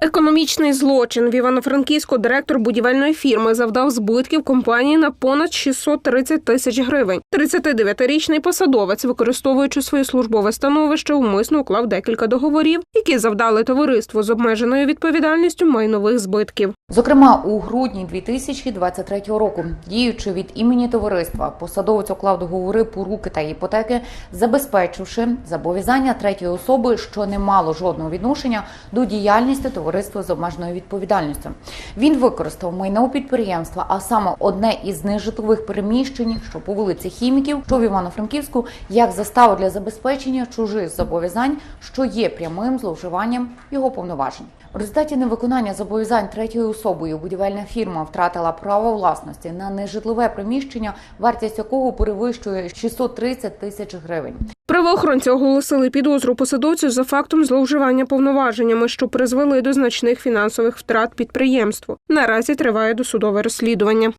Економічний злочин в Івано-Франківську директор будівельної фірми завдав збитків компанії на понад 630 тисяч гривень. 39-річний посадовець, використовуючи своє службове становище, умисно уклав декілька договорів, які завдали товариству з обмеженою відповідальністю майнових збитків. Зокрема, у грудні 2023 року, діючи від імені товариства, посадовець уклав договори поруки та іпотеки, забезпечивши зобов'язання третьої особи, що не мало жодного відношення до діяльності товариства з обмеженою відповідальністю. Він використав майно підприємства, а саме одне із нежитлових приміщень, що по вулиці Хіміків, що в Івано-Франківську, як заставу для забезпечення чужих зобов'язань, що є прямим зловживанням його повноважень. У результаті невиконання зобов'язань третьою особою будівельна фірма втратила право власності на нежитлове приміщення, вартість якого перевищує 630 тисяч гривень. Правоохоронці оголосили підозру посадовцю за фактом зловживання повноваженнями, що призвели до значних фінансових втрат підприємству. Наразі триває досудове розслідування.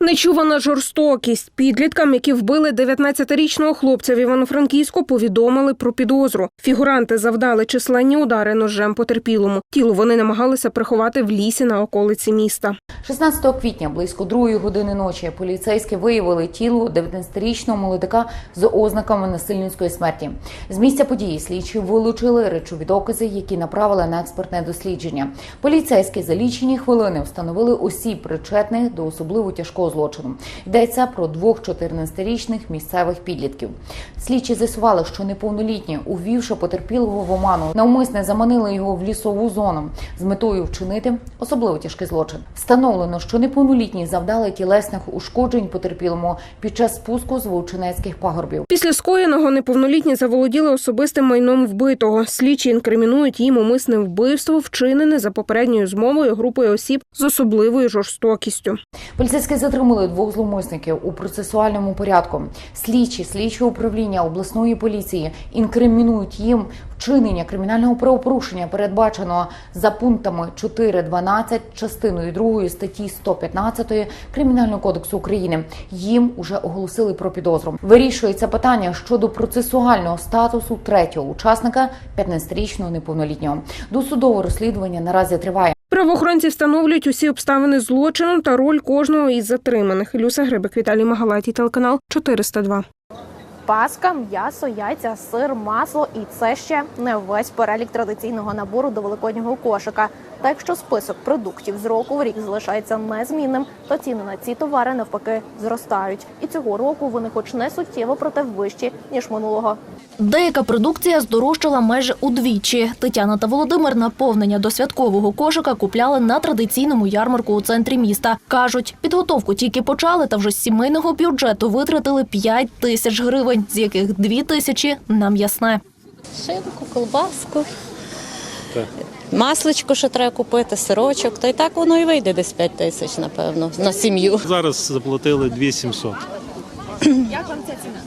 Нечувана жорстокість підліткам, які вбили 19-річного хлопця в Івано-Франківську, повідомили про підозру. Фігуранти завдали численні удари ножем потерпілому. Тіло вони намагалися приховати в лісі на околиці міста. 16 квітня близько другої години ночі поліцейські виявили тіло 19-річного молодика з ознаками насильницької смерті. З місця події слідчі вилучили речові докази, які направили на експертне дослідження. Поліцейські за лічені хвилини встановили осіб причетних до особливо тяжкого злочину. Йдеться про двох 14-річних місцевих підлітків. Слідчі з'ясували, що неповнолітні, увівши потерпілого в оману, навмисне заманили його в лісову зону з метою вчинити особливо тяжкий злочин. Встановлено, що неповнолітні завдали тілесних ушкоджень потерпілому під час спуску з вовчинецьких пагорбів. Після скоєного неповнолітні заволоділи особистим майном вбитого. Слідчі інкримінують їм умисне вбивство, вчинене за попередньою змовою групою осіб з особливою жорстокістю. Поліцейські затримали двох зловмисників у процесуальному порядку. Слідчі слідчого управління обласної поліції інкримінують їм вчинення кримінального правопорушення, передбаченого за пунктами 4.12 частиною 2 статті 115 Кримінального кодексу України. Їм уже оголосили про підозру. Вирішується питання щодо процесуального статусу третього учасника 15-річного неповнолітнього. Досудове розслідування наразі триває. Правоохоронці встановлюють усі обставини злочину та роль кожного із затриманих. Люся Грибик, Віталій Магалаті, телеканал 402. Паска, м'ясо, яйця, сир, масло і це ще не весь перелік традиційного набору до великоднього кошика. Та якщо список продуктів з року в рік залишається незмінним, то ціни на ці товари навпаки зростають. І цього року вони, хоч не суттєво, проте вищі ніж минулого. Деяка продукція здорожчала майже удвічі. Тетяна та Володимир наповнення до святкового кошика купляли на традиційному ярмарку у центрі міста. Кажуть, підготовку тільки почали, та вже з сімейного бюджету витратили 5 тисяч гривень, з яких 2 тисячі на м'ясне. Шинку, колбаску, масличко, що треба купити, сирочок. То і так воно і вийде десь 5 тисяч, напевно, на сім'ю. Зараз заплатили 2700. Як вам ця ціна?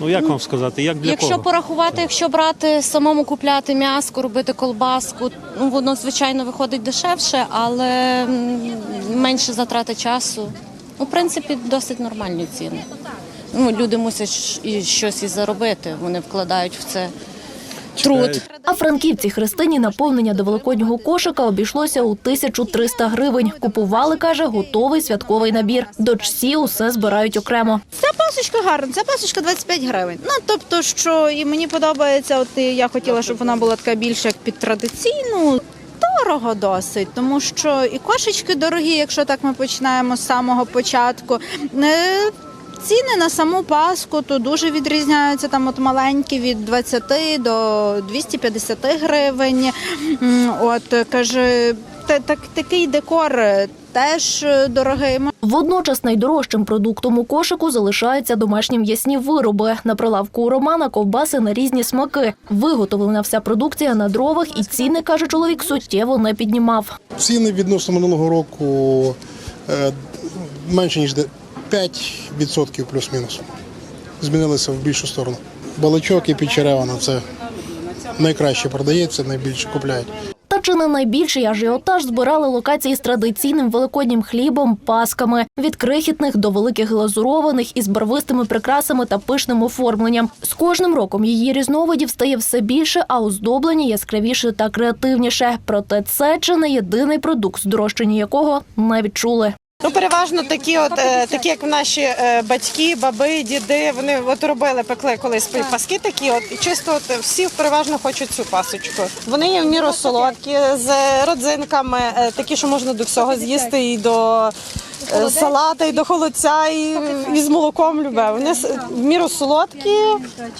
Ну як вам сказати, як для Якщо кого? порахувати, якщо брати самому купляти м'яско, робити колбаску, ну воно звичайно виходить дешевше, але м, менше затрати часу. Ну, в принципі, досить нормальні ціни. Ну, люди мусять щ- і щось і заробити. Вони вкладають в це труд. А франківці Христині наповнення до великоднього кошика обійшлося у 1300 гривень. Купували, каже, готовий святковий набір. Дочці усе збирають окремо. Ця пасочка гарна, ця пасочка 25 гривень. Ну тобто, що і мені подобається, от і я хотіла, щоб вона була така більше як під традиційну. Дорого досить, тому що і кошечки дорогі, якщо так ми починаємо з самого початку. Ціни на саму паску то дуже відрізняються. Там от маленькі від 20 до 250 гривень. От каже, так, такий декор теж дорогий. Водночас найдорожчим продуктом у кошику залишаються домашні м'ясні вироби. На прилавку у Романа ковбаси на різні смаки. Виготовлена вся продукція на дровах і ціни, каже чоловік, суттєво не піднімав. Ціни відносно минулого року е, менше ніж де- 5% плюс-мінус. Змінилися в більшу сторону. Баличок і підчеревина це найкраще продається, найбільше купляють. Та чи не найбільший ажіотаж збирали локації з традиційним великоднім хлібом, пасками від крихітних до великих глазурованих із барвистими прикрасами та пишним оформленням. З кожним роком її різновидів стає все більше, а оздоблення яскравіше та креативніше. Проте це чи не єдиний продукт, здорожчання якого не відчули. Ну, переважно такі, от е, такі, як наші е, батьки, баби, діди. Вони от робили, пекли колись паски такі. От і чисто от всі переважно хочуть цю пасочку. Вони є в міру солодкі з родзинками, е, такі, що можна до всього з'їсти, і до е, салата, і до холодця, і, і з молоком любе. Вони с- в міру солодкі,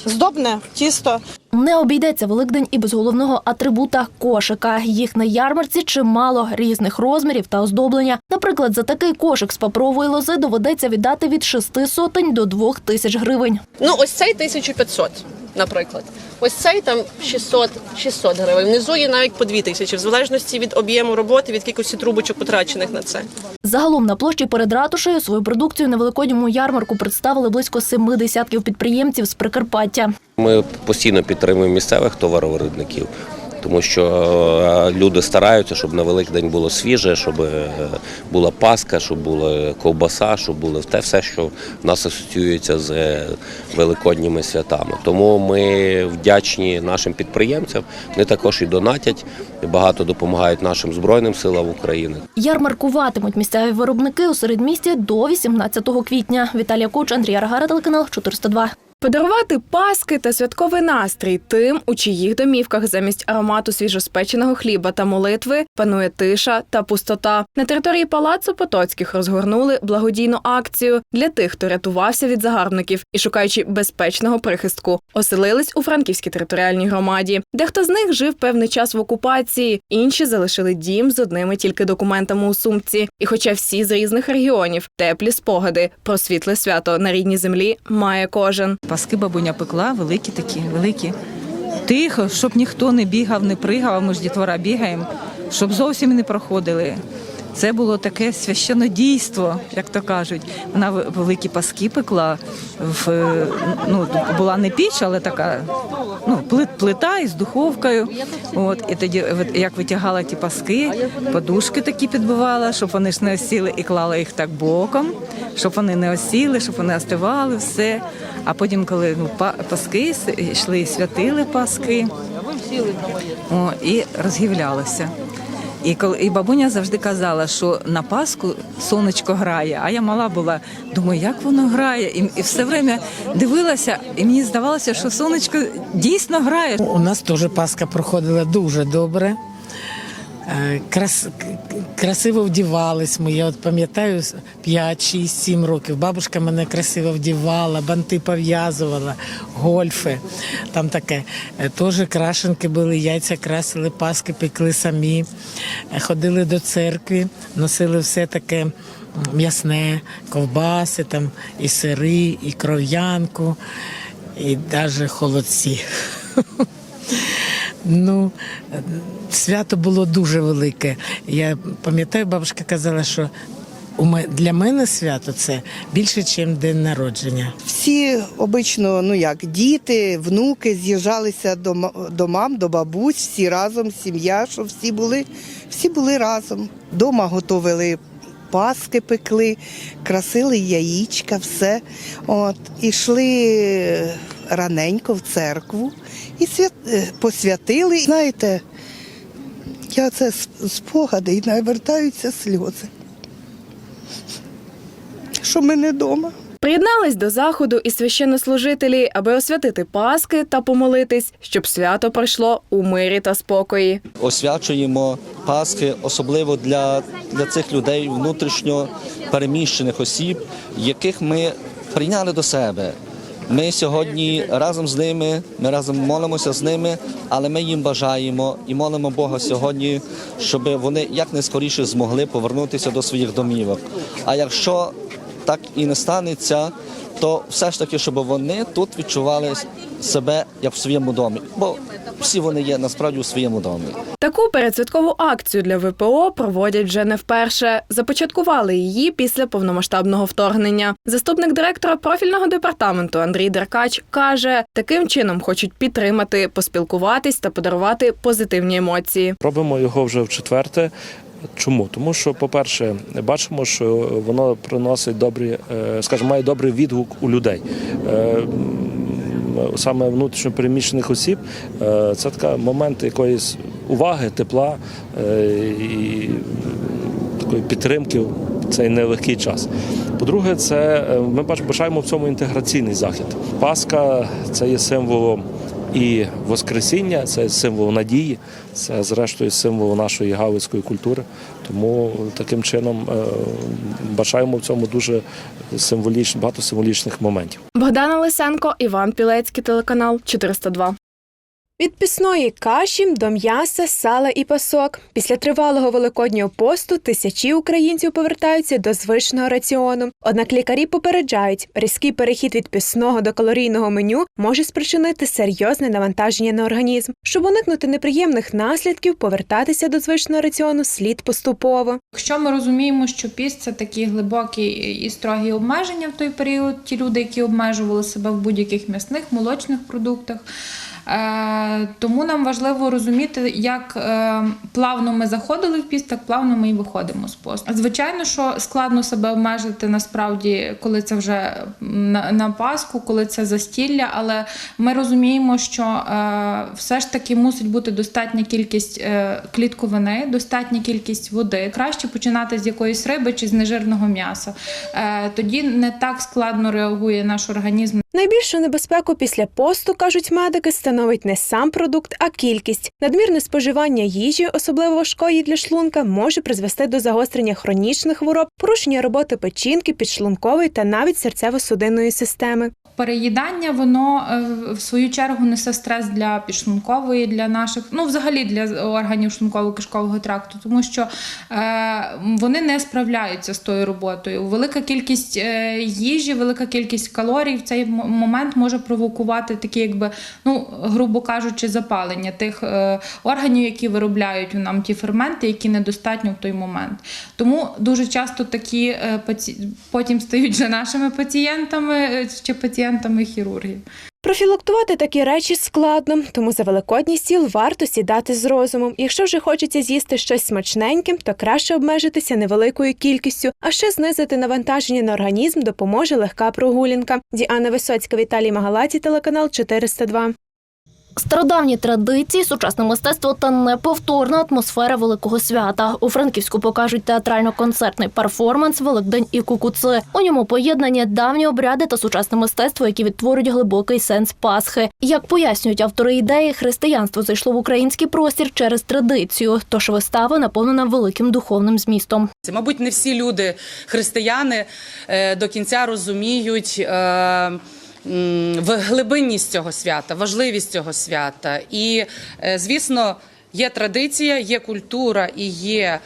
здобне тісто. Не обійдеться Великдень і без головного атрибута кошика. Їх на ярмарці чимало різних розмірів та оздоблення. Наприклад, за такий кошик з паперової лози доведеться віддати від шести сотень до двох тисяч гривень. Ну, ось цей 1500, наприклад. Ось цей там 600, 600 гривень. Внизу є навіть по 2000, в залежності від об'єму роботи, від кількості трубочок потрачених на це. Загалом на площі перед ратушею свою продукцію на великодньому ярмарку представили близько семи десятків підприємців з Прикарпаття. Ми постійно підтримуємо місцевих товаровиробників, тому що е, люди стараються, щоб на Великдень було свіже, щоб е, була паска, щоб була ковбаса, щоб було те все, що в нас асоціюється з е, великодніми святами. Тому ми вдячні нашим підприємцям. Вони також і донатять, і багато допомагають нашим збройним силам України. Ярмаркуватимуть місцеві виробники у середмісті до 18 квітня. Віталія Куч, Андрій Аргара, телеканал 402. Подарувати паски та святковий настрій тим, у чиїх домівках замість аромату свіжоспеченого хліба та молитви панує тиша та пустота. На території палацу Потоцьких розгорнули благодійну акцію для тих, хто рятувався від загарбників і шукаючи безпечного прихистку, оселились у Франківській територіальній громаді. Дехто з них жив певний час в окупації, інші залишили дім з одними тільки документами у сумці. І, хоча всі з різних регіонів, теплі спогади про світле свято на рідній землі має кожен. Паски бабуня пекла, великі такі, великі. Тихо, щоб ніхто не бігав, не пригав, а ми ж дітвора бігаємо, щоб зовсім не проходили. Це було таке священне дійство, як то кажуть. Вона великі паски пекла. В, е, ну, була не піч, але така ну, плит- плита із духовкою. От, і тоді, як витягала ті паски, подушки такі підбивала, щоб вони ж не осіли, і клала їх так боком, щоб вони не осіли, щоб вони остивали, все. А потім, коли ну, па- паски йшли, святили паски, о, і розгівлялося. І коли і бабуня завжди казала, що на Пасху сонечко грає. А я мала була, думаю, як воно грає, і, і все время дивилася, і мені здавалося, що сонечко дійсно грає. У нас теж Пасха проходила дуже добре. Е, Крас, красиво вдівались ми. Я от пам'ятаю 5, 6, 7 років. Бабушка мене красиво вдівала, банти пов'язувала, гольфи. Там таке. Е, Теж крашенки були, яйця красили, паски пекли самі. Е, Ходили до церкви, носили все таке м'ясне, ковбаси, там, і сири, і кров'янку, і навіть холодці. Ну, свято було дуже велике. Я пам'ятаю, бабушка казала, що для мене свято це більше, ніж день народження. Всі обично, ну як, діти, внуки з'їжджалися до, до мам, до бабусь, всі разом, сім'я, що всі були, всі були разом. Дома готували паски пекли, красили яєчка, все. От, ішли раненько в церкву і свят... е, посвятили. Знаєте, я це спогади і навертаються сльози. Що ми не вдома. Приєднались до заходу і священнослужителі, аби освятити Паски та помолитись, щоб свято пройшло у мирі та спокої. освячуємо Пасхи, особливо для, для цих людей внутрішньо переміщених осіб, яких ми прийняли до себе. Ми сьогодні разом з ними, ми разом молимося з ними, але ми їм бажаємо і молимо Бога сьогодні, щоб вони якнайскоріше змогли повернутися до своїх домівок. А якщо так і не станеться, то все ж таки, щоб вони тут відчували себе як в своєму домі, бо всі вони є насправді у своєму домі. Таку передсвяткову акцію для ВПО проводять вже не вперше. Започаткували її після повномасштабного вторгнення. Заступник директора профільного департаменту Андрій Деркач каже, таким чином хочуть підтримати, поспілкуватись та подарувати позитивні емоції. Робимо його вже в четверте. Чому? Тому що, по-перше, бачимо, що воно приносить добрі, е, скажімо, має добрий відгук у людей. Саме внутрішньопереміщених осіб е, це така момент якоїсь уваги, тепла е, і такої підтримки в цей нелегкий час. По-друге, це е, ми бач- бажаємо в цьому інтеграційний захід. Пасха це є символом і Воскресіння, це символ надії, це зрештою символ нашої галицької культури. Тому таким чином бачаємо бажаємо в цьому дуже символіч, багато символічних моментів. Богдана Лисенко, Іван Пілецький, телеканал 402. Від пісної каші до м'яса, сала і пасок. Після тривалого великоднього посту тисячі українців повертаються до звичного раціону. Однак лікарі попереджають, різкий перехід від пісного до калорійного меню може спричинити серйозне навантаження на організм. Щоб уникнути неприємних наслідків, повертатися до звичного раціону слід поступово. Якщо ми розуміємо, що піст це такі глибокі і строгі обмеження в той період, ті люди, які обмежували себе в будь-яких м'ясних, молочних продуктах. Е, Тому нам важливо розуміти, як е, плавно ми заходили в піст, так плавно ми і виходимо з посту. Звичайно, що складно себе обмежити насправді, коли це вже на, Пасху, коли це застілля, але ми розуміємо, що е, все ж таки мусить бути достатня кількість клітковини, достатня кількість води. Краще починати з якоїсь риби чи з нежирного м'яса. Тоді не так складно реагує наш організм Найбільшу небезпеку після посту, кажуть медики, становить не сам продукт, а кількість. Надмірне споживання їжі, особливо важкої для шлунка, може призвести до загострення хронічних хвороб, порушення роботи печінки, підшлункової та навіть серцево-судинної системи. Переїдання воно е, в свою чергу несе стрес для підшлункової, для наших, ну взагалі для органів шлунково-кишкового тракту, тому що е, вони не справляються з тою роботою. Велика кількість е, їжі, велика кількість калорій в цей момент може провокувати такі, якби, ну грубо кажучи, запалення тих е, органів, які виробляють нам ті ферменти, які недостатньо в той момент. Тому дуже часто такі е, потім стають вже нашими пацієнтами е, чи пацієнтами хірургів. Профілактувати такі речі складно, тому за великодній стіл варто сідати з розумом. Якщо вже хочеться з'їсти щось смачненьким, то краще обмежитися невеликою кількістю, а ще знизити навантаження на організм допоможе легка прогулянка. Діана Висоцька, Віталій Магалаті, телеканал 402. Стародавні традиції, сучасне мистецтво та неповторна атмосфера великого свята. У Франківську покажуть театрально-концертний перформанс Великдень і кукуци. У ньому поєднання давні обряди та сучасне мистецтво, які відтворюють глибокий сенс Пасхи. Як пояснюють автори ідеї, християнство зайшло в український простір через традицію, тож вистава наповнена великим духовним змістом. Це, Мабуть, не всі люди, християни, е, до кінця розуміють. е, глибинність цього свята, важливість цього свята. І, е, звісно, є традиція, є культура і є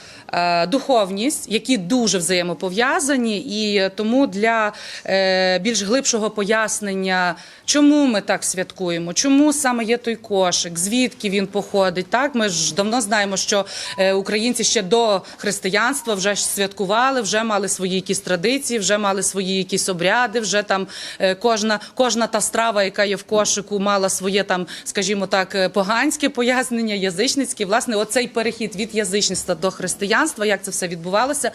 духовність, які дуже взаємопов'язані, і тому для е, більш глибшого пояснення, чому ми так святкуємо, чому саме є той кошик, звідки він походить. Так, ми ж давно знаємо, що е, українці ще до християнства вже святкували, вже мали свої якісь традиції, вже мали свої якісь обряди. Вже там е, кожна, кожна та страва, яка є в кошику, мала своє там, скажімо так, е, поганське пояснення, язичницьке. Власне, оцей перехід від язичництва до християнства, як це все відбувалося,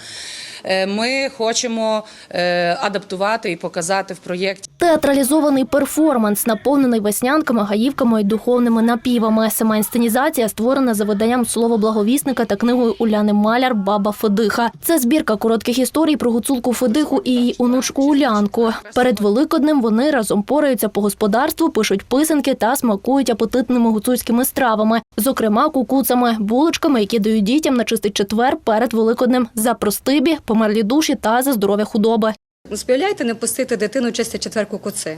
е, ми хочемо е, адаптувати і показати в проєкті. Театралізований перформанс, наповнений веснянками, гаївками і духовними напівами. Сама інсценізація створена за виданням слово благовісника та книгою Уляни Маляр Баба Федиха. Це збірка коротких історій про гуцулку Федиху і її онучку Улянку. Перед Великоднем вони разом пораються по господарству, пишуть писанки та смакують апетитними гуцульськими стравами, зокрема кукуцами, булочками, які дають дітям на чистий четвер перед Великоднем за простибі, померлі душі та за здоров'я худоби. Ну, Співляйте не пустити дитину чисти четвер кукуци.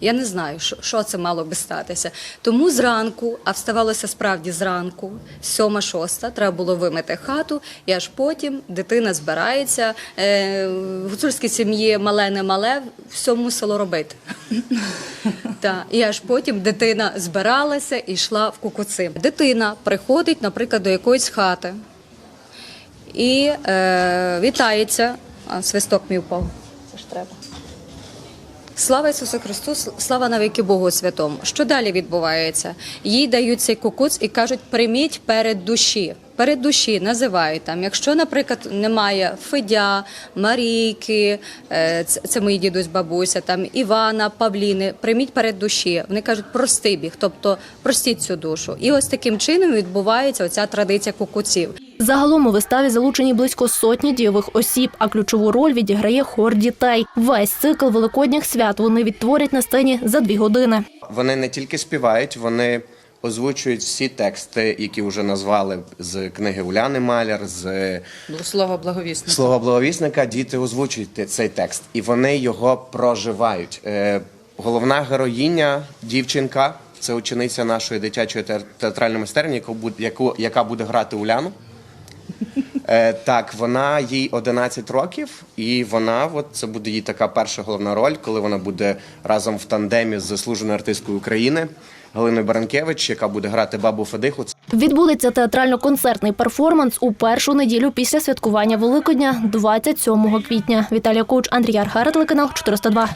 Я не знаю, що, що це мало би статися. Тому зранку, а вставалося справді зранку, сьома шоста, треба було вимити хату, і аж потім дитина збирається. Е, в гуцульській сім'ї мале не мале, все мусило робити. Та, і аж потім дитина збиралася і йшла в кукуци. Дитина приходить, наприклад, до якоїсь хати і е, вітається. А, свисток мій впав. Слава Ісусу Христу, слава навіки Богу Святому. Що далі відбувається? Їй дають цей кукуц і кажуть, прийміть перед душі. Перед душі називають там. Якщо, наприклад, немає Федя, Марійки, е, це, це мої дідусь, бабуся, там Івана, Павліни, прийміть перед душі. Вони кажуть, прости біг, тобто простіть цю душу. І ось таким чином відбувається оця традиція кукуців. Загалом у виставі залучені близько сотні дійових осіб, а ключову роль відіграє хор дітей. Весь цикл великодніх свят вони відтворять на сцені за дві години. Вони не тільки співають, вони озвучують всі тексти, які вже назвали з книги Уляни Маляр, з Слово благовісне. слова благовісника. Діти озвучують цей текст, і вони його проживають. Е, Головна героїня, дівчинка, це учениця нашої дитячої театральної майстерні, яку яку, яка буде грати Уляну. Е, так, вона їй 11 років, і вона, от це буде її така перша головна роль, коли вона буде разом в тандемі з заслуженою артисткою України Галиною Баранкевич, яка буде грати бабу Федиху. Відбудеться театрально-концертний перформанс у першу неділю після святкування Великодня, 27 квітня. Віталія Коуч, Андрій Архара, телеканал 402.